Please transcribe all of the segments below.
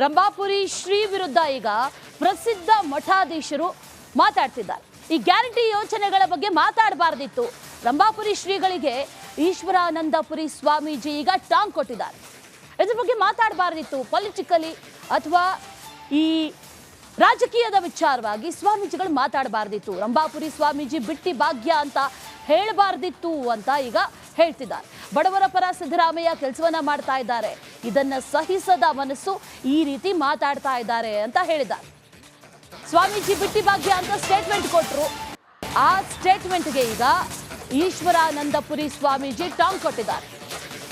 ರಂಭಾಪುರಿ ಶ್ರೀ ವಿರುದ್ಧ ಈಗ ಪ್ರಸಿದ್ಧ ಮಠಾಧೀಶರು ಮಾತಾಡ್ತಿದ್ದಾರೆ. ಈ ಗ್ಯಾರಂಟಿ ಯೋಜನೆಗಳ ಬಗ್ಗೆ ಮಾತಾಡಬಾರ್ದಿತ್ತು. ರಂಭಾಪುರಿ ಶ್ರೀಗಳಿಗೆ ಈಶ್ವರಾನಂದಪುರಿ ಸ್ವಾಮೀಜಿ ಈಗ ಟಾಂಗ್ ಕೊಟ್ಟಿದ್ದಾರೆ. ಇದ್ರ ಬಗ್ಗೆ ಮಾತಾಡಬಾರ್ದಿತ್ತು. ಪೊಲಿಟಿಕಲಿ ಅಥವಾ ಈ ರಾಜಕೀಯದ ವಿಚಾರವಾಗಿ ಸ್ವಾಮೀಜಿಗಳು ಮಾತಾಡಬಾರ್ದಿತ್ತು. ರಂಭಾಪುರಿ ಸ್ವಾಮೀಜಿ ಬಿಟ್ಟಿ ಭಾಗ್ಯ ಅಂತ ಹೇಳಬಾರ್ದಿತ್ತು ಅಂತ ಈಗ ಹೇಳ್ತಿದ್ದಾರೆ. ಬಡವರ ಪರ ಸಿದ್ದರಾಮಯ್ಯ ಕೆಲಸವನ್ನ ಮಾಡ್ತಾ ಇದ್ದಾರೆ. ಇದನ್ನ ಸಹಿಸದ ಮನಸ್ಸು ಈ ರೀತಿ ಮಾತಾಡ್ತಾ ಇದ್ದಾರೆ ಅಂತ ಹೇಳಿದ್ದಾರೆ. ಸ್ವಾಮೀಜಿ ಬಿಟ್ಟಿ ಭಾಗ್ಯ ಅಂತ ಸ್ಟೇಟ್ಮೆಂಟ್ ಕೊಟ್ಟರು ಆ ಸ್ಟೇಟ್ಮೆಂಟ್ಗೆ ಈಗ ಈಶ್ವರಾನಂದಪುರಿ ಸ್ವಾಮೀಜಿ ಟಾಂಗ್ ಕೊಟ್ಟಿದ್ದಾರೆ.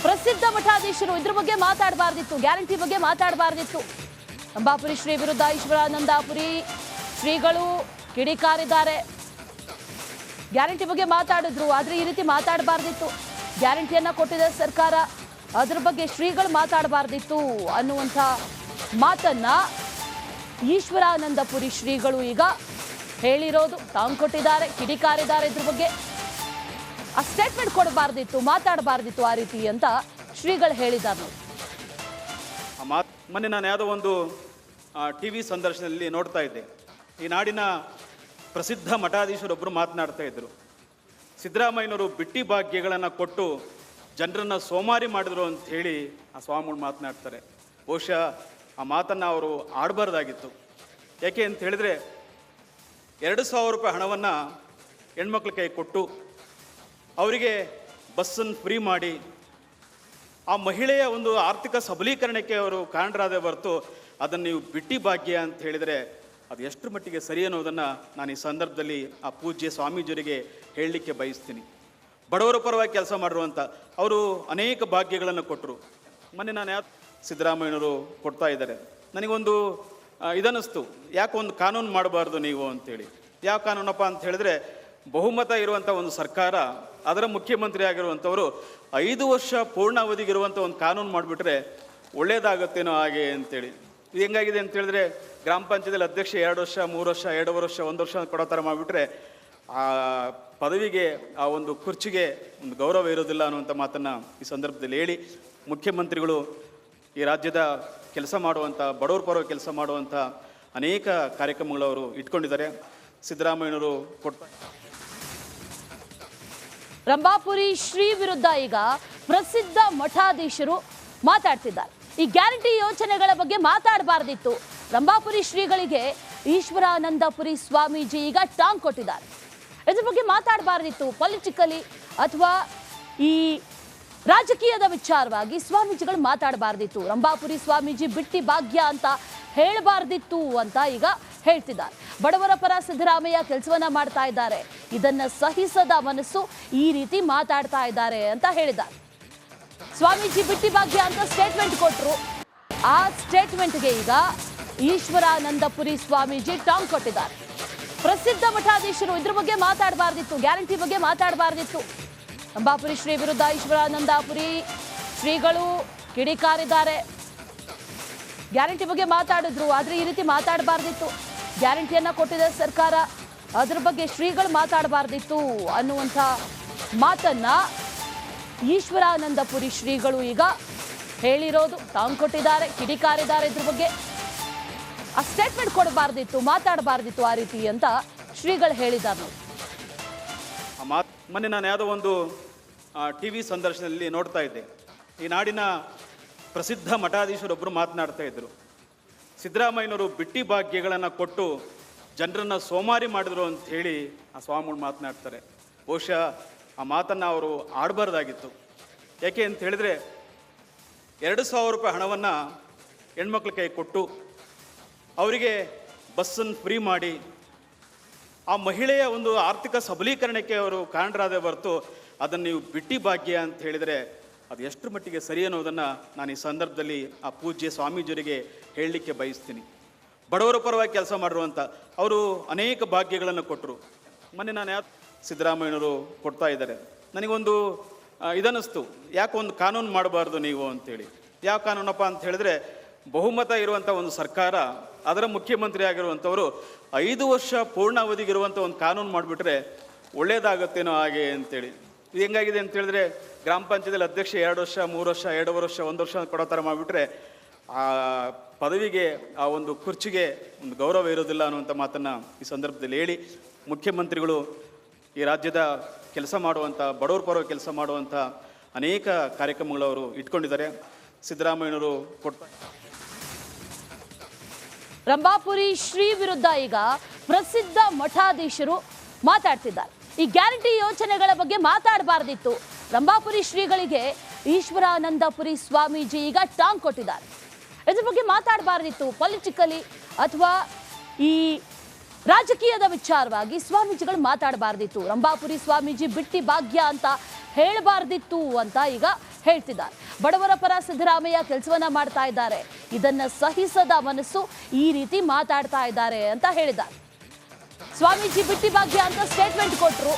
ಪ್ರಸಿದ್ಧ ಮಠಾಧೀಶರು ಇದ್ರ ಬಗ್ಗೆ ಮಾತಾಡಬಾರ್ದಿತ್ತು, ಗ್ಯಾರಂಟಿ ಬಗ್ಗೆ ಮಾತಾಡಬಾರ್ದಿತ್ತು. ಅಂಬಾಪುರಿ ಶ್ರೀ ವಿರುದ್ಧ ಈಶ್ವರಾನಂದಾಪುರಿ ಶ್ರೀಗಳು ಕಿಡಿಕಾರಿದ್ದಾರೆ. ಗ್ಯಾರಂಟಿ ಬಗ್ಗೆ ಮಾತಾಡಿದ್ರು, ಆದರೆ ಈ ರೀತಿ ಮಾತಾಡಬಾರ್ದಿತ್ತು. ಗ್ಯಾರಂಟಿಯನ್ನ ಕೊಟ್ಟಿದೆ ಸರ್ಕಾರ. ಅದ್ರ ಬಗ್ಗೆ ಶ್ರೀಗಳು ಮಾತಾಡಬಾರ್ದಿತ್ತು ಅನ್ನುವಂಥ ಮಾತನ್ನ ಈಶ್ವರಾನಂದಪುರಿ ಶ್ರೀಗಳು ಈಗ ಹೇಳಿರೋದು. ತಾವು ಕೊಟ್ಟಿದ್ದಾರೆ, ಕಿಡಿಕಾರಿದ್ದಾರೆ ಇದ್ರ ಬಗ್ಗೆ. ಆ ಸ್ಟೇಟ್ಮೆಂಟ್ ಕೊಡಬಾರ್ದಿತ್ತು, ಮಾತಾಡಬಾರ್ದಿತ್ತು ಆ ರೀತಿ ಅಂತ ಶ್ರೀಗಳು ಹೇಳಿದ್ದಾರೆ. ಮಾತು, ಮೊನ್ನೆ ನಾನು ಯಾವುದೋ ಒಂದು ಟಿ ವಿ ಸಂದರ್ಶನದಲ್ಲಿ ನೋಡ್ತಾ ಇದ್ದೆ. ಈ ನಾಡಿನ ಪ್ರಸಿದ್ಧ ಮಠಾಧೀಶರೊಬ್ಬರು ಮಾತನಾಡ್ತಾ ಇದ್ದರು ಸಿದ್ದರಾಮಯ್ಯನವರು ಬಿಟ್ಟಿ ಭಾಗ್ಯಗಳನ್ನು ಕೊಟ್ಟು ಜನರನ್ನು ಸೋಮಾರಿ ಮಾಡಿದ್ರು ಅಂತ ಹೇಳಿ ಆ ಸ್ವಾಮಿಗಳು ಮಾತನಾಡ್ತಾರೆ. ಬಹುಶಃ ಆ ಮಾತನ್ನು ಅವರು ಆಡಬಾರ್ದಾಗಿತ್ತು. ಯಾಕೆ ಅಂತ ಹೇಳಿದರೆ ಎರಡು ಸಾವಿರ ರೂಪಾಯಿ ಹಣವನ್ನು ಹೆಣ್ಮಕ್ಳ ಕೈ ಕೊಟ್ಟು ಅವರಿಗೆ ಬಸ್ಸನ್ನು ಫ್ರೀ ಮಾಡಿ ಆ ಮಹಿಳೆಯ ಒಂದು ಆರ್ಥಿಕ ಸಬಲೀಕರಣಕ್ಕೆ ಅವರು ಕಾರಣರಾದ ಹೊರತು ಅದನ್ನು ನೀವು ಬಿಟ್ಟಿ ಭಾಗ್ಯ ಅಂತ ಹೇಳಿದರೆ ಅದು ಎಷ್ಟರ ಮಟ್ಟಿಗೆ ಸರಿ ಅನ್ನೋದನ್ನು ನಾನು ಈ ಸಂದರ್ಭದಲ್ಲಿ ಆ ಪೂಜ್ಯ ಸ್ವಾಮೀಜಿಯವರಿಗೆ ಹೇಳಲಿಕ್ಕೆ ಬಯಸ್ತೀನಿ. ಬಡವರ ಪರವಾಗಿ ಕೆಲಸ ಮಾಡಿರುವಂಥ ಅವರು ಅನೇಕ ಭಾಗ್ಯಗಳನ್ನು ಕೊಟ್ಟರು ಮೊನ್ನೆ ನಾನು ಯಾವ ಸಿದ್ದರಾಮಯ್ಯನವರು ಕೊಡ್ತಾ ಇದ್ದಾರೆ. ನನಗೊಂದು ಇದನ್ನಿಸ್ತು. ಯಾಕೆ ಒಂದು ಕಾನೂನು ಮಾಡಬಾರ್ದು ನೀವು ಅಂತೇಳಿ. ಯಾವ ಕಾನೂನಪ್ಪ ಅಂತ ಹೇಳಿದ್ರೆ, ಬಹುಮತ ಇರುವಂಥ ಒಂದು ಸರ್ಕಾರ, ಅದರ ಮುಖ್ಯಮಂತ್ರಿ ಆಗಿರುವಂಥವರು ಐದು ವರ್ಷ ಪೂರ್ಣ ಪೂರ್ಣಾವಧಿಗಿರುವಂಥ ಒಂದು ಕಾನೂನು ಮಾಡಿಬಿಟ್ರೆ ಒಳ್ಳೆಯದಾಗತ್ತೇನೋ ಹಾಗೆ ಅಂತೇಳಿ. ಇದು ಹೆಂಗಾಗಿದೆ ಅಂತ ಹೇಳಿದ್ರೆ ಗ್ರಾಮ ಪಂಚಾಯತಿಯಲ್ಲಿ ಅಧ್ಯಕ್ಷ ಎರಡು ವರ್ಷ, ಮೂರು ವರ್ಷ, ಎರಡೂವರೆ ವರ್ಷ, ಒಂದು ವರ್ಷ ಕೊಡೋ ಥರ ಮಾಡಿಬಿಟ್ರೆ ಆ ಪದವಿಗೆ, ಆ ಒಂದು ಕುರ್ಚಿಗೆ ಒಂದು ಗೌರವ ಇರೋದಿಲ್ಲ ಅನ್ನುವಂಥ ಮಾತನ್ನು ಈ ಸಂದರ್ಭದಲ್ಲಿ ಹೇಳಿ ಮುಖ್ಯಮಂತ್ರಿಗಳು ಈ ರಾಜ್ಯದ ಕೆಲಸ ಮಾಡುವಂಥ, ಬಡವರ ಪರವಾಗಿ ಕೆಲಸ ಮಾಡುವಂಥ ಅನೇಕ ಕಾರ್ಯಕ್ರಮಗಳು ಅವರು ಇಟ್ಕೊಂಡಿದ್ದಾರೆ. ಸಿದ್ದರಾಮಯ್ಯನವರು ಕೊಟ್ಟ ರಂಭಾಪುರಿ ಶ್ರೀ ವಿರುದ್ಧ ಈಗ ಪ್ರಸಿದ್ಧ ಮಠಾಧೀಶರು ಮಾತಾಡ್ತಿದ್ದಾರೆ. ಈ ಗ್ಯಾರಂಟಿ ಯೋಜನೆಗಳ ಬಗ್ಗೆ ಮಾತಾಡಬಾರ್ದಿತ್ತು. ರಂಭಾಪುರಿ ಶ್ರೀಗಳಿಗೆ ಈಶ್ವರಾನಂದಪುರಿ ಸ್ವಾಮೀಜಿ ಈಗ ಟಾಂಗ್ ಕೊಟ್ಟಿದ್ದಾರೆ. ಇದ್ರ ಬಗ್ಗೆ ಮಾತಾಡಬಾರ್ದಿತ್ತು. ಪೊಲಿಟಿಕಲಿ ಅಥವಾ ಈ ರಾಜಕೀಯದ ವಿಚಾರವಾಗಿ ಸ್ವಾಮೀಜಿಗಳು ಮಾತಾಡಬಾರ್ದಿತ್ತು. ರಂಭಾಪುರಿ ಸ್ವಾಮೀಜಿ ಬಿಟ್ಟಿ ಭಾಗ್ಯ ಅಂತ ಹೇಳಬಾರ್ದಿತ್ತು ಅಂತ ಈಗ ಹೇಳ್ತಿದ್ದಾರೆ. ಬಡವರ ಪರ ಸಿದ್ದರಾಮಯ್ಯ ಕೆಲಸವನ್ನ ಮಾಡ್ತಾ ಇದ್ದಾರೆ. ಇದನ್ನ ಸಹಿಸದ ಮನಸ್ಸು ಈ ರೀತಿ ಮಾತಾಡ್ತಾ ಇದ್ದಾರೆ ಅಂತ ಹೇಳಿದ್ದಾರೆ. ಸ್ವಾಮೀಜಿ ಬಿಟ್ಟಿ ಭಾಗ್ಯ ಅಂತ ಸ್ಟೇಟ್ಮೆಂಟ್ ಕೊಟ್ಟರು ಆ ಸ್ಟೇಟ್ಮೆಂಟ್ಗೆ ಈಗ ಈಶ್ವರಾನಂದಪುರಿ ಸ್ವಾಮೀಜಿ ಟಾಂಗ್ ಕೊಟ್ಟಿದ್ದಾರೆ. ಪ್ರಸಿದ್ಧ ಮಠಾಧೀಶರು ಇದ್ರ ಬಗ್ಗೆ ಮಾತಾಡಬಾರ್ದಿತ್ತು, ಗ್ಯಾರಂಟಿ ಬಗ್ಗೆ ಮಾತಾಡಬಾರ್ದಿತ್ತು. ಅಂಬಾಪುರಿ ಶ್ರೀ ವಿರುದ್ಧ ಈಶ್ವರಾನಂದಾಪುರಿ ಶ್ರೀಗಳು ಕಿಡಿಕಾರಿದ್ದಾರೆ. ಗ್ಯಾರಂಟಿ ಬಗ್ಗೆ ಮಾತಾಡಿದ್ರು, ಆದರೆ ಈ ರೀತಿ ಮಾತಾಡಬಾರ್ದಿತ್ತು. ಗ್ಯಾರಂಟಿಯನ್ನ ಕೊಟ್ಟಿದೆ ಸರ್ಕಾರ. ಅದ್ರ ಬಗ್ಗೆ ಶ್ರೀಗಳು ಮಾತಾಡಬಾರ್ದಿತ್ತು ಅನ್ನುವಂಥ ಮಾತನ್ನ ಈಶ್ವರಾನಂದಪುರಿ ಶ್ರೀಗಳು ಈಗ ಹೇಳಿರೋದು ತಾವು ಕೊಟ್ಟಿದ್ದಾರೆ, ಕಿಡಿಕಾರಿದ್ದಾರೆ ಇದ್ರ ಬಗ್ಗೆ. ಆ ಸ್ಟೇಟ್ಮೆಂಟ್ ಕೊಡಬಾರ್ದಿತ್ತು, ಮಾತಾಡಬಾರ್ದಿತ್ತು ಆ ರೀತಿ ಅಂತ ಶ್ರೀಗಳು ಹೇಳಿದ್ದಾರೆ. ಮಾತು, ಮೊನ್ನೆ ನಾನು ಯಾವುದೋ ಒಂದು ಟಿ ವಿ ಸಂದರ್ಶನದಲ್ಲಿ ನೋಡ್ತಾ ಇದ್ದೆ. ಈ ನಾಡಿನ ಪ್ರಸಿದ್ಧ ಮಠಾಧೀಶರೊಬ್ಬರು ಮಾತನಾಡ್ತಾ ಇದ್ದರು ಸಿದ್ದರಾಮಯ್ಯನವರು ಬಿಟ್ಟಿ ಭಾಗ್ಯಗಳನ್ನು ಕೊಟ್ಟು ಜನರನ್ನು ಸೋಮಾರಿ ಮಾಡಿದ್ರು ಅಂತ ಹೇಳಿ ಆ ಸ್ವಾಮಿಗಳು ಮಾತನಾಡ್ತಾರೆ. ಬಹುಶಃ ಆ ಮಾತನ್ನು ಅವರು ಆಡಬಾರ್ದಾಗಿತ್ತು. ಯಾಕೆ ಅಂತ ಹೇಳಿದರೆ ಎರಡು ಸಾವಿರ ರೂಪಾಯಿ ಹಣವನ್ನು ಹೆಣ್ಮಕ್ಳ ಕೈ ಕೊಟ್ಟು ಅವರಿಗೆ ಬಸ್ಸನ್ನು ಫ್ರೀ ಮಾಡಿ ಆ ಮಹಿಳೆಯ ಒಂದು ಆರ್ಥಿಕ ಸಬಲೀಕರಣಕ್ಕೆ ಅವರು ಕಾರಣರಾದ ಹೊರತು ಅದನ್ನು ನೀವು ಬಿಟ್ಟಿ ಭಾಗ್ಯ ಅಂತ ಹೇಳಿದರೆ ಅದು ಎಷ್ಟರ ಮಟ್ಟಿಗೆ ಸರಿ ಅನ್ನೋದನ್ನು ನಾನು ಈ ಸಂದರ್ಭದಲ್ಲಿ ಆ ಪೂಜ್ಯ ಸ್ವಾಮೀಜಿಯವರಿಗೆ ಹೇಳಲಿಕ್ಕೆ ಬಯಸ್ತೀನಿ. ಬಡವರ ಪರವಾಗಿ ಕೆಲಸ ಮಾಡಿರುವಂಥ ಅವರು ಅನೇಕ ಭಾಗ್ಯಗಳನ್ನು ಕೊಟ್ಟರು. ಮೊನ್ನೆ ನಾನು ಯಾವ ಸಿದ್ದರಾಮಯ್ಯನವರು ಕೊಡ್ತಾ ಇದ್ದಾರೆ. ನನಗೊಂದು ಇದನ್ನಿಸ್ತು. ಯಾಕೆ ಒಂದು ಕಾನೂನು ಮಾಡಬಾರ್ದು ನೀವು ಅಂತೇಳಿ. ಯಾವ ಕಾನೂನಪ್ಪ ಅಂತ ಹೇಳಿದ್ರೆ, ಬಹುಮತ ಇರುವಂಥ ಒಂದು ಸರ್ಕಾರ, ಅದರ ಮುಖ್ಯಮಂತ್ರಿ ಆಗಿರುವಂಥವರು ಐದು ವರ್ಷ ಪೂರ್ಣ ಅವಧಿಗಿರುವಂಥ ಒಂದು ಕಾನೂನು ಮಾಡಿಬಿಟ್ರೆ ಒಳ್ಳೇದಾಗತ್ತೇನೋ ಹಾಗೆ ಅಂತೇಳಿ. ಇದು ಹೆಂಗಾಗಿದೆ ಅಂತ ಹೇಳಿದ್ರೆ, ಗ್ರಾಮ ಪಂಚಾಯತಿಯಲ್ಲಿ ಅಧ್ಯಕ್ಷ ಎರಡು ವರ್ಷ, ಮೂರು ವರ್ಷ, ಎರಡೂವರೆ ವರ್ಷ, ಒಂದು ವರ್ಷ ಕೊಡೋ ಥರ ಮಾಡಿಬಿಟ್ರೆ, ಆ ಪದವಿಗೆ, ಆ ಒಂದು ಕುರ್ಚಿಗೆ ಒಂದು ಗೌರವ ಇರೋದಿಲ್ಲ ಅನ್ನುವಂಥ ಮಾತನ್ನು ಈ ಸಂದರ್ಭದಲ್ಲಿ ಹೇಳಿ ಮುಖ್ಯಮಂತ್ರಿಗಳು ಈ ರಾಜ್ಯದ ಕೆಲಸ ಮಾಡುವಂಥ ಬಡವರ ಪರವಾಗಿ ಕೆಲಸ ಮಾಡುವಂಥ ಅನೇಕ ಕಾರ್ಯಕ್ರಮಗಳು ಅವರು ಇಟ್ಕೊಂಡಿದ್ದಾರೆ. ಸಿದ್ದರಾಮಯ್ಯನವರು ಕೊಟ್ಟ ರಂಭಾಪುರಿ ಶ್ರೀ ವಿರುದ್ಧ ಈಗ ಪ್ರಸಿದ್ಧ ಮಠಾಧೀಶರು ಮಾತಾಡ್ತಿದ್ದಾರೆ. ಈ ಗ್ಯಾರಂಟಿ ಯೋಜನೆಗಳ ಬಗ್ಗೆ ಮಾತಾಡಬಾರ್ದಿತ್ತು. ರಂಭಾಪುರಿ ಶ್ರೀಗಳಿಗೆ ಈಶ್ವರಾನಂದಪುರಿ ಸ್ವಾಮೀಜಿ ಈಗ ಟಾಂಗ್ ಕೊಟ್ಟಿದ್ದಾರೆ. ಇದ್ರ ಬಗ್ಗೆ ಮಾತಾಡಬಾರ್ದಿತ್ತು. ಪೊಲಿಟಿಕಲಿ ಅಥವಾ ಈ ರಾಜಕೀಯದ ವಿಚಾರವಾಗಿ ಸ್ವಾಮೀಜಿಗಳು ಮಾತಾಡಬಾರ್ದಿತ್ತು. ರಂಭಾಪುರಿ ಸ್ವಾಮೀಜಿ ಬಿಟ್ಟಿ ಭಾಗ್ಯ ಅಂತ ಹೇಳಬಾರ್ದಿತ್ತು ಅಂತ ಈಗ ಹೇಳ್ತಿದ್ದಾರೆ. ಬಡವರ ಪರ ಸಿದ್ದರಾಮಯ್ಯ ಕೆಲಸವನ್ನ ಮಾಡ್ತಾ ಇದ್ದಾರೆ. ಇದನ್ನ ಸಹಿಸದ ಮನಸ್ಸು ಈ ರೀತಿ ಮಾತಾಡ್ತಾ ಇದ್ದಾರೆ ಅಂತ ಹೇಳಿದ್ದಾರೆ. ಸ್ವಾಮೀಜಿ ಬಿಟ್ಟಿ ಭಾಗ್ಯ ಅಂತ ಸ್ಟೇಟ್ಮೆಂಟ್ ಕೊಟ್ಟರು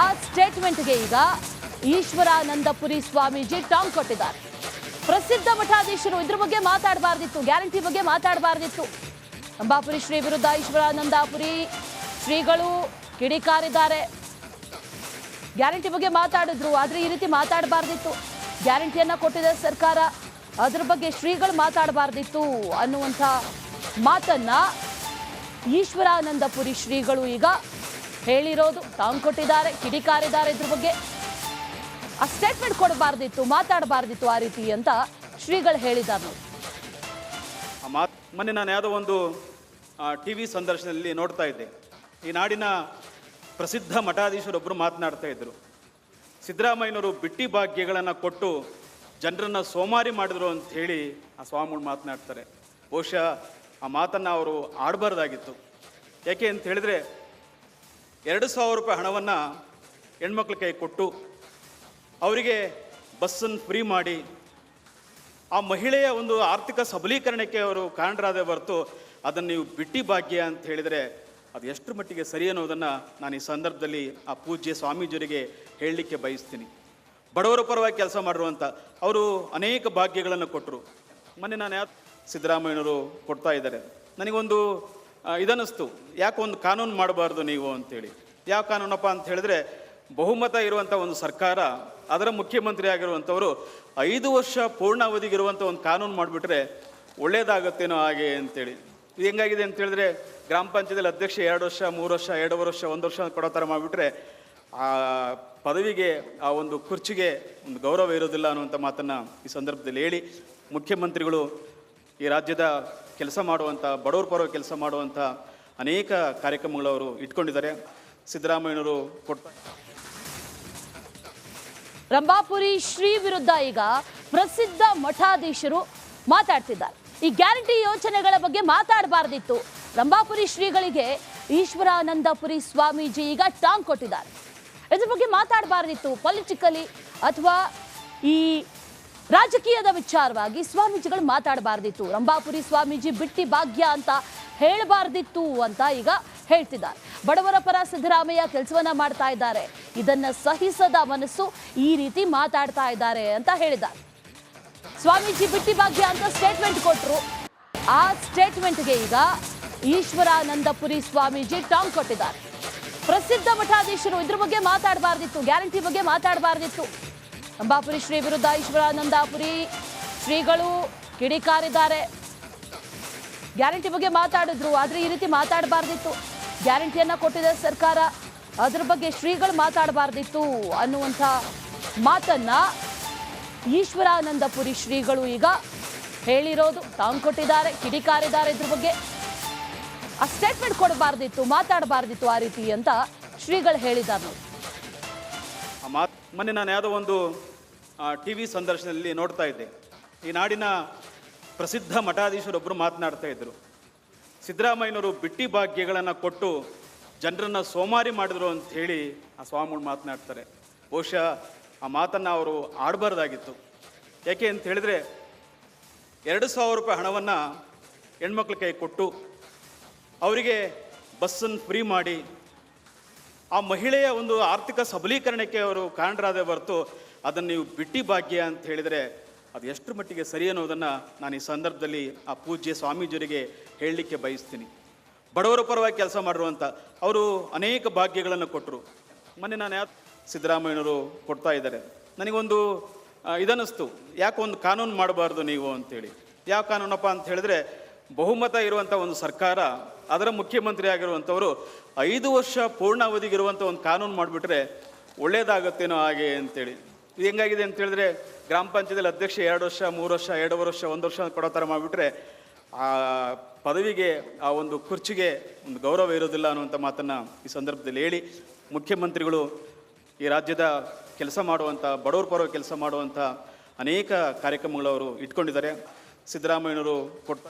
ಆ ಸ್ಟೇಟ್ಮೆಂಟ್ಗೆ ಈಗ ಈಶ್ವರಾನಂದಪುರಿ ಸ್ವಾಮೀಜಿ ಟಾಂಗ್ ಕೊಟ್ಟಿದ್ದಾರೆ. ಪ್ರಸಿದ್ಧ ಮಠಾಧೀಶರು ಇದ್ರ ಬಗ್ಗೆ ಮಾತಾಡಬಾರ್ದಿತ್ತು. ಗ್ಯಾರಂಟಿ ಬಗ್ಗೆ ಮಾತಾಡಬಾರ್ದಿತ್ತು. ಅಂಬಾಪುರಿ ಶ್ರೀ ವಿರುದ್ಧ ಈಶ್ವರಾನಂದಾಪುರಿ ಶ್ರೀಗಳು ಕಿಡಿಕಾರಿದ್ದಾರೆ. ಗ್ಯಾರಂಟಿ ಬಗ್ಗೆ ಮಾತಾಡಿದ್ರು, ಆದರೆ ಈ ರೀತಿ ಮಾತಾಡಬಾರ್ದಿತ್ತು. ಗ್ಯಾರಂಟಿಯನ್ನ ಕೊಟ್ಟಿದೆ ಸರ್ಕಾರ. ಅದ್ರ ಬಗ್ಗೆ ಶ್ರೀಗಳು ಮಾತಾಡಬಾರ್ದಿತ್ತು ಅನ್ನುವಂಥ ಮಾತನ್ನ ಈಶ್ವರಾನಂದಪುರಿ ಶ್ರೀಗಳು ಈಗ ಹೇಳಿರೋದು. ತಾಂಗ್ ಕೊಟ್ಟಿದ್ದಾರೆ, ಕಿಡಿಕಾರಿದ್ದಾರೆ ಇದ್ರ ಬಗ್ಗೆ. ಆ ಸ್ಟೇಟ್ಮೆಂಟ್ ಕೊಡಬಾರ್ದಿತ್ತು, ಮಾತಾಡಬಾರ್ದಿತ್ತು ಆ ರೀತಿ ಅಂತ ಶ್ರೀಗಳು ಹೇಳಿದ್ದಾರೆ. ಮೊನ್ನೆ ನಾನು ಯಾವುದೋ ಒಂದು ಟಿ ವಿ ಸಂದರ್ಶನದಲ್ಲಿ ನೋಡ್ತಾ ಇದ್ದೆ. ಈ ನಾಡಿನ ಪ್ರಸಿದ್ಧ ಮಠಾಧೀಶರೊಬ್ಬರು ಮಾತನಾಡ್ತಾ ಇದ್ದರು ಸಿದ್ದರಾಮಯ್ಯನವರು ಬಿಟ್ಟಿ ಭಾಗ್ಯಗಳನ್ನು ಕೊಟ್ಟು ಜನರನ್ನು ಸೋಮಾರಿ ಮಾಡಿದ್ರು ಅಂತ ಹೇಳಿ ಆ ಸ್ವಾಮಿಗಳು ಮಾತನಾಡ್ತಾರೆ. ಬಹುಶಃ ಆ ಮಾತನ್ನು ಅವರು ಆಡಬಾರ್ದಾಗಿತ್ತು. ಯಾಕೆ ಅಂತ ಹೇಳಿದರೆ, ಎರಡು ಸಾವಿರ ರೂಪಾಯಿ ಹಣವನ್ನು ಹೆಣ್ಮಕ್ಳ ಕೈ ಕೊಟ್ಟು ಅವರಿಗೆ ಬಸ್ಸನ್ನು ಫ್ರೀ ಮಾಡಿ ಆ ಮಹಿಳೆಯ ಒಂದು ಆರ್ಥಿಕ ಸಬಲೀಕರಣಕ್ಕೆ ಅವರು ಕಾರಣರಾದ ಹೊರತು ಅದನ್ನು ನೀವು ಬಿಟ್ಟಿ ಭಾಗ್ಯ ಅಂತ ಹೇಳಿದರೆ ಅದು ಎಷ್ಟರ ಮಟ್ಟಿಗೆ ಸರಿ ಅನ್ನೋದನ್ನು ನಾನು ಈ ಸಂದರ್ಭದಲ್ಲಿ ಆ ಪೂಜ್ಯ ಸ್ವಾಮೀಜಿಯವರಿಗೆ ಹೇಳಲಿಕ್ಕೆ ಬಯಸ್ತೀನಿ. ಬಡವರ ಪರವಾಗಿ ಕೆಲಸ ಮಾಡಿರುವಂಥ ಅವರು ಅನೇಕ ಭಾಗ್ಯಗಳನ್ನು ಕೊಟ್ಟರು. ಮೊನ್ನೆ ನಾನು ಯಾವ ಸಿದ್ದರಾಮಯ್ಯನವರು ಕೊಡ್ತಾ ಇದ್ದಾರೆ. ನನಗೊಂದು ಇದನ್ನಿಸ್ತು. ಯಾಕೆ ಒಂದು ಕಾನೂನು ಮಾಡಬಾರ್ದು ನೀವು ಅಂತೇಳಿ. ಯಾವ ಕಾನೂನಪ್ಪ ಅಂತ ಹೇಳಿದ್ರೆ ಬಹುಮತ ಇರುವಂಥ ಒಂದು ಸರ್ಕಾರ, ಅದರ ಮುಖ್ಯಮಂತ್ರಿ ಆಗಿರುವಂಥವರು ಐದು ವರ್ಷ ಪೂರ್ಣ ಪೂರ್ಣಾವಧಿಗಿರುವಂಥ ಒಂದು ಕಾನೂನು ಮಾಡಿಬಿಟ್ರೆ ಒಳ್ಳೇದಾಗತ್ತೇನೋ ಹಾಗೆ ಅಂತೇಳಿ. ಇದು ಹೆಂಗಾಗಿದೆ ಅಂತ ಹೇಳಿದ್ರೆ, ಗ್ರಾಮ ಪಂಚಾಯತಿಯಲ್ಲಿ ಅಧ್ಯಕ್ಷ ಎರಡು ವರ್ಷ, ಮೂರು ವರ್ಷ, ಎರಡೂವರೆ ವರ್ಷ, ಒಂದು ವರ್ಷ ಕೊಡೋ ಥರ ಮಾಡಿಬಿಟ್ರೆ, ಆ ಪದವಿಗೆ, ಆ ಒಂದು ಕುರ್ಚಿಗೆ ಒಂದು ಗೌರವ ಇರೋದಿಲ್ಲ ಅನ್ನುವಂಥ ಮಾತನ್ನು ಈ ಸಂದರ್ಭದಲ್ಲಿ ಹೇಳಿ, ಮುಖ್ಯಮಂತ್ರಿಗಳು ಈ ರಾಜ್ಯದ ಕೆಲಸ ಮಾಡುವಂಥ ಬಡವರ ಪರವಾಗಿ ಕೆಲಸ ಮಾಡುವಂಥ ಅನೇಕ ಕಾರ್ಯಕ್ರಮಗಳು ಅವರು ಇಟ್ಕೊಂಡಿದ್ದಾರೆ. ಸಿದ್ದರಾಮಯ್ಯನವರು ಕೊಟ್ಟ ರಂಭಾಪುರಿ ಶ್ರೀ ವಿರುದ್ಧ ಈಗ ಪ್ರಸಿದ್ಧ ಮಠಾಧೀಶರು ಮಾತಾಡ್ತಿದ್ದಾರೆ. ಈ ಗ್ಯಾರಂಟಿ ಯೋಜನೆಗಳ ಬಗ್ಗೆ ಮಾತಾಡಬಾರ್ದಿತ್ತು. ರಂಭಾಪುರಿ ಶ್ರೀಗಳಿಗೆ ಈಶ್ವರಾನಂದಪುರಿ ಸ್ವಾಮೀಜಿ ಈಗ ಟಾಂಗ್ ಕೊಟ್ಟಿದ್ದಾರೆ. ಇದ್ರ ಬಗ್ಗೆ ಮಾತಾಡಬಾರ್ದಿತ್ತು. ಪೊಲಿಟಿಕಲಿ ಅಥವಾ ಈ ರಾಜಕೀಯದ ವಿಚಾರವಾಗಿ ಸ್ವಾಮೀಜಿಗಳು ಮಾತಾಡಬಾರ್ದಿತ್ತು. ರಂಭಾಪುರಿ ಸ್ವಾಮೀಜಿ ಬಿಟ್ಟಿ ಭಾಗ್ಯ ಅಂತ ಹೇಳಬಾರ್ದಿತ್ತು ಅಂತ ಈಗ ಹೇಳ್ತಿದ್ದಾರೆ. ಬಡವರ ಪರ ಸಿದ್ದರಾಮಯ್ಯ ಕೆಲಸವನ್ನ ಮಾಡ್ತಾ ಇದ್ದಾರೆ. ಇದನ್ನ ಸಹಿಸದ ಮನಸ್ಸು ಈ ರೀತಿ ಮಾತಾಡ್ತಾ ಇದ್ದಾರೆ ಅಂತ ಹೇಳಿದ್ದಾರೆ. ಸ್ವಾಮೀಜಿ ಬಿಟ್ಟಿ ಭಾಗ್ಯ ಅಂತ ಸ್ಟೇಟ್ಮೆಂಟ್ ಕೊಟ್ಟರು ಆ ಸ್ಟೇಟ್ಮೆಂಟ್ಗೆ ಈಗ ಈಶ್ವರಾನಂದಪುರಿ ಸ್ವಾಮೀಜಿ ಟಾಂಗ್ ಕೊಟ್ಟಿದ್ದಾರೆ. ಪ್ರಸಿದ್ಧ ಮಠಾಧೀಶರು ಇದ್ರ ಬಗ್ಗೆ ಮಾತಾಡಬಾರ್ದಿತ್ತು. ಗ್ಯಾರಂಟಿ ಬಗ್ಗೆ ಮಾತಾಡಬಾರ್ದಿತ್ತು. ಅಂಬಾಪುರಿ ಶ್ರೀ ವಿರುದ್ಧ ಈಶ್ವರಾನಂದಾಪುರಿ ಶ್ರೀಗಳು ಕಿಡಿಕಾರಿದ್ದಾರೆ. ಗ್ಯಾರಂಟಿ ಬಗ್ಗೆ ಮಾತಾಡಿದ್ರು, ಆದರೆ ಈ ರೀತಿ ಮಾತಾಡಬಾರ್ದಿತ್ತು. ಗ್ಯಾರಂಟಿಯನ್ನ ಕೊಟ್ಟಿದೆ ಸರ್ಕಾರ. ಅದ್ರ ಬಗ್ಗೆ ಶ್ರೀಗಳು ಮಾತಾಡಬಾರ್ದಿತ್ತು ಅನ್ನುವಂಥ ಮಾತನ್ನ ಈಶ್ವರಾನಂದಪುರಿ ಶ್ರೀಗಳು ಈಗ ಹೇಳಿರೋದು. ತಾಂಗ್ ಕೊಟ್ಟಿದ್ದಾರೆ, ಕಿಡಿಕಾರಿದ್ದಾರೆ ಇದ್ರ ಬಗ್ಗೆ. ಆ ಸ್ಟೇಟ್ಮೆಂಟ್ ಕೊಡಬಾರ್ದಿತ್ತು, ಮಾತಾಡಬಾರ್ದಿತ್ತು ಆ ರೀತಿ ಅಂತ ಶ್ರೀಗಳು ಹೇಳಿದ್ದಾರೆ. ಮೊನ್ನೆ ನಾನು ಯಾವುದೋ ಒಂದು ಟಿ ವಿ ಸಂದರ್ಶನದಲ್ಲಿ ನೋಡ್ತಾ ಇದ್ದೆ. ಈ ನಾಡಿನ ಪ್ರಸಿದ್ಧ ಮಠಾಧೀಶರೊಬ್ಬರು ಮಾತನಾಡ್ತಾ ಇದ್ದರು ಸಿದ್ದರಾಮಯ್ಯನವರು ಬಿಟ್ಟಿ ಭಾಗ್ಯಗಳನ್ನು ಕೊಟ್ಟು ಜನರನ್ನು ಸೋಮಾರಿ ಮಾಡಿದ್ರು ಅಂತ ಹೇಳಿ ಆ ಸ್ವಾಮಿಗಳು ಮಾತನಾಡ್ತಾರೆ. ಬಹುಶಃ ಆ ಮಾತನ್ನು ಅವರು ಆಡಬಾರ್ದಾಗಿತ್ತು. ಯಾಕೆ ಅಂತ ಹೇಳಿದರೆ, ಎರಡು ಸಾವಿರ ರೂಪಾಯಿ ಹಣವನ್ನು ಹೆಣ್ಮಕ್ಳ ಕೈ ಕೊಟ್ಟು ಅವರಿಗೆ ಬಸ್ಸನ್ನು ಫ್ರೀ ಮಾಡಿ ಆ ಮಹಿಳೆಯ ಒಂದು ಆರ್ಥಿಕ ಸಬಲೀಕರಣಕ್ಕೆ ಅವರು ಕಾರಣರಾದ ಹೊರತು ಅದನ್ನು ನೀವು ಬಿಟ್ಟಿ ಭಾಗ್ಯ ಅಂತ ಹೇಳಿದರೆ ಅದು ಎಷ್ಟರ ಮಟ್ಟಿಗೆ ಸರಿ ಅನ್ನೋದನ್ನು ನಾನು ಈ ಸಂದರ್ಭದಲ್ಲಿ ಆ ಪೂಜ್ಯ ಸ್ವಾಮೀಜಿಯವರಿಗೆ ಹೇಳಲಿಕ್ಕೆ ಬಯಸ್ತೀನಿ. ಬಡವರ ಪರವಾಗಿ ಕೆಲಸ ಮಾಡಿರುವಂಥ ಅವರು ಅನೇಕ ಭಾಗ್ಯಗಳನ್ನು ಕೊಟ್ಟರು. ಮೊನ್ನೆ ನಾನು ಯಾವ ಸಿದ್ದರಾಮಯ್ಯನವರು ಕೊಡ್ತಾ ಇದ್ದಾರೆ. ನನಗೊಂದು ಇದನ್ನಿಸ್ತು. ಯಾಕೆ ಒಂದು ಕಾನೂನು ಮಾಡಬಾರ್ದು ನೀವು ಅಂತೇಳಿ. ಯಾವ ಕಾನೂನಪ್ಪ ಅಂತ ಹೇಳಿದ್ರೆ ಬಹುಮತ ಇರುವಂಥ ಒಂದು ಸರ್ಕಾರ ಅದರ ಮುಖ್ಯಮಂತ್ರಿ ಆಗಿರುವಂಥವರು ಐದು ವರ್ಷ ಪೂರ್ಣಾವಧಿಗಿರುವಂಥ ಒಂದು ಕಾನೂನು ಮಾಡಿಬಿಟ್ರೆ ಒಳ್ಳೇದಾಗತ್ತೇನೋ ಹಾಗೆ ಅಂತೇಳಿ. ಇದು ಹೆಂಗಾಗಿದೆ ಅಂತ ಹೇಳಿದ್ರೆ ಗ್ರಾಮ ಪಂಚಾಯತಿಯಲ್ಲಿ ಅಧ್ಯಕ್ಷ ಎರಡು ವರ್ಷ, ಮೂರು ವರ್ಷ, ಎರಡೂವರೆ ವರ್ಷ, ಒಂದು ವರ್ಷ ಕೊಡೋ ಥರ ಮಾಡಿಬಿಟ್ರೆ ಆ ಪದವಿಗೆ, ಆ ಒಂದು ಕುರ್ಚಿಗೆ ಒಂದು ಗೌರವ ಇರೋದಿಲ್ಲ ಅನ್ನುವಂಥ ಮಾತನ್ನು ಈ ಸಂದರ್ಭದಲ್ಲಿ ಹೇಳಿ ಮುಖ್ಯಮಂತ್ರಿಗಳು ಈ ರಾಜ್ಯದ ಕೆಲಸ ಮಾಡುವಂಥ, ಬಡವರ ಪರವಾಗಿ ಕೆಲಸ ಮಾಡುವಂಥ ಅನೇಕ ಕಾರ್ಯಕ್ರಮಗಳು ಅವರು ಇಟ್ಕೊಂಡಿದ್ದಾರೆ. ಸಿದ್ದರಾಮಯ್ಯನವರು ಕೊಟ್ಟ